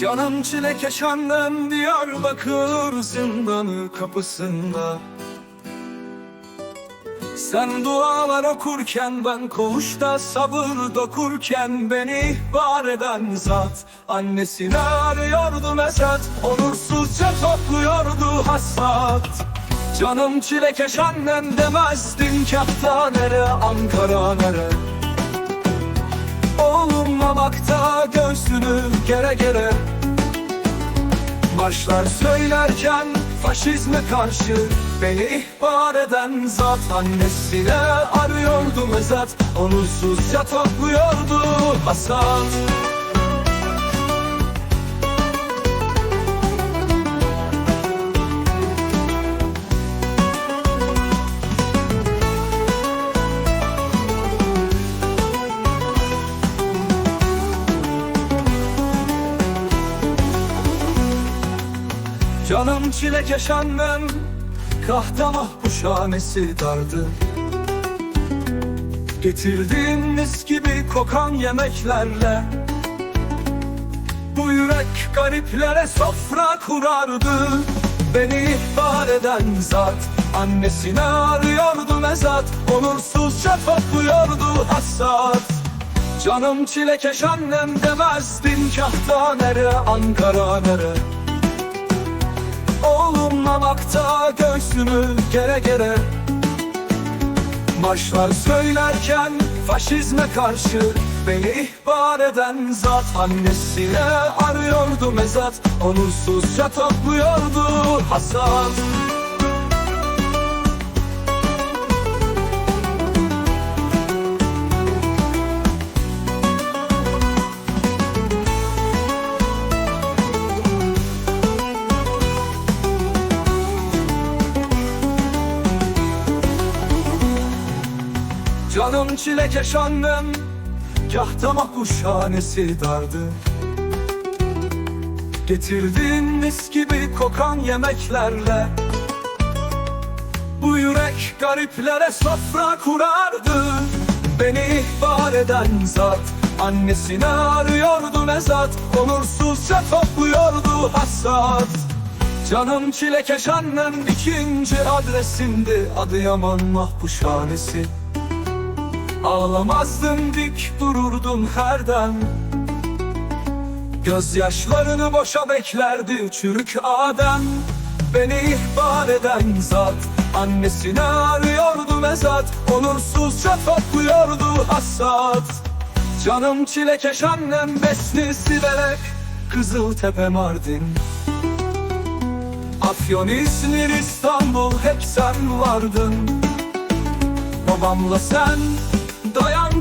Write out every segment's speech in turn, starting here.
Canım çilekeş annem Diyarbakır zindanı kapısında. Sen dualar okurken ben koğuşta sabır dokurken Beni ihbar eden zat. Annesini arıyordu mesat Onursuzca topluyordu hasat. Canım çilekeş annem demezdin Kahta nere Ankara nere Oğlum mamakta göğsünü gere gere. Marşlar söylerken faşizme karşı Beni ihbar eden zat. Annesine arıyordu mezat Onursuzca topluyordu hasat Canım çilekeş annem Kahta mahpuşhanesi dardı. Getirdiğin mis gibi kokan yemeklerle Bu yürek gariplere sofra kurardı. Beni ihbar eden zat Annesini arıyordu mezat Onursuzca topluyordu hasat. Canım çilekeş annem demezdin Kahta nere Ankara nere Oğlum mamakta göğsümü gere gere. Marşlar söylerken faşizme karşı Beni ihbar eden zat Annesine arıyordu mezat. Onursuzca topluyordu hasat Canım çilekeş annem Kahta mahpuşhanesi dardı. Getirdiğin mis gibi kokan yemeklerle Bu yürek gariplere sofra kurardı. Beni ihbar eden zat Annesini arıyordu mezat Onursuzca topluyordu hasat. Canım çilekeş annem ikinci adresindi Adıyaman mahpuşhanesi Ağlamazdın dik dururdun her dem Gözyaşlarını boşa beklerdi çürük Adem. Beni ihbar eden zat Annesini arıyordu mezat. Onursuzca topluyordu hasat. Canım çilekeş annem besni siverek Kızıltepe Mardin. Afyon, İzmir, İstanbul hep sen vardın. Babamla sen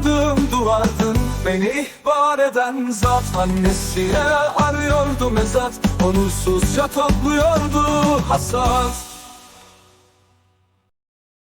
dayandığım duvardın Beni ihbar eden zat. Annesine arıyordu mezat Onursuzca topluyordu hasat